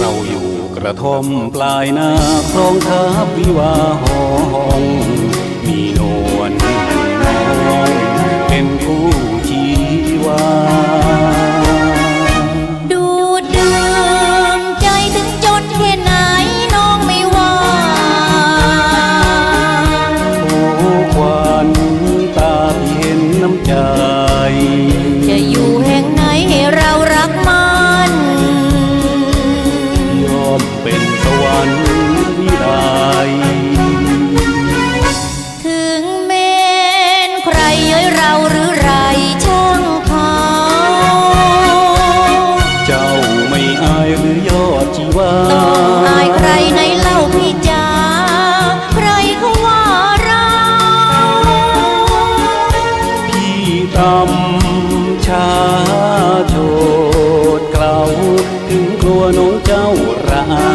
เราอยู่กระท่อมปลายนาครองทับวิวาห้อง มี สวรรค์วิไลถึงเมนใครเย้ยเราหรือไรช่างเขาเจ้าไม่อายหรือยอดชีวาต้องอายใครในเล่าพี่จ๋าใครเขาว่าเราพี่ตำชาโชดเกลาถึงกลัวน้องเจ้าระอา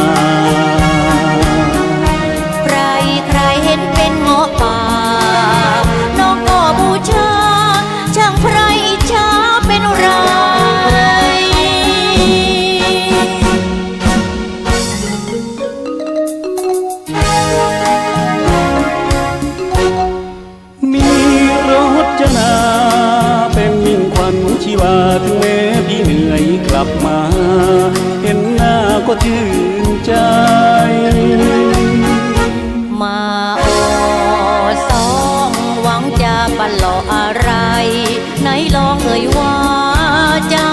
นื่อยกลับมา เห็นหน้าก็ชื่นใจ มาโอสองหวังจะปันหลอกอะไร ไหนลองเอ่ยว่าจา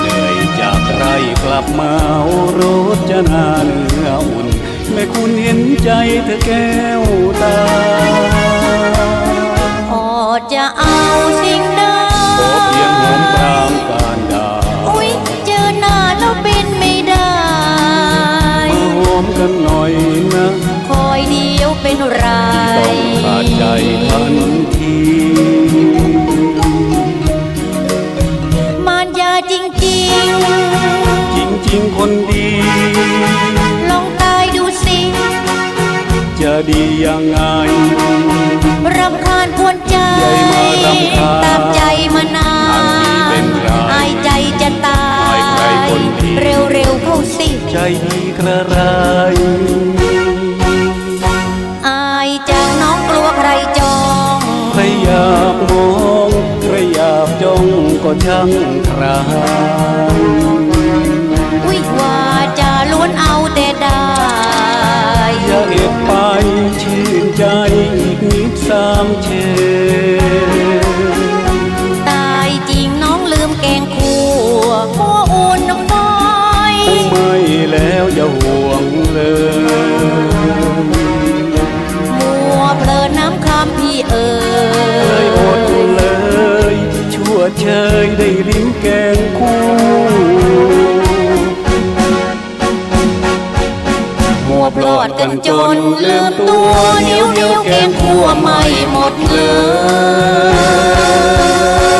เหนื่อยจากไรกลับมาเอารถจะนาเนื้ออุ่นแม่คุณเห็นใจเธอแก้วตาพอจะเอาสิ่งใดขอเพียงหอมปรามการดาอุ๊ยเจอหน้าแล้วเป็นไม่ได้มาหอมกันหน่อยนะคอยเดียวเป็นไรต้องขาดใจทันทีมารยาจริงจริงๆคนดีๆลองตายดูสิ จะดียังไงรำ ใครยคนดีเร็วๆเข้าสิ ใจดีกระไร อายจากน้องกลัวใครจองใครอยากมองใครอยากจ้องก็ช่างใครวิว่าจะล้วนเอาแต่ได้อย่าเอ็ดไปชื่นใจอีกนิดสามเชน ยได้ลิ้มแกงคู่มัวปลอดกันจนลืมตัวนิ้วนิ้วแกงคั่วไม่หมดเลย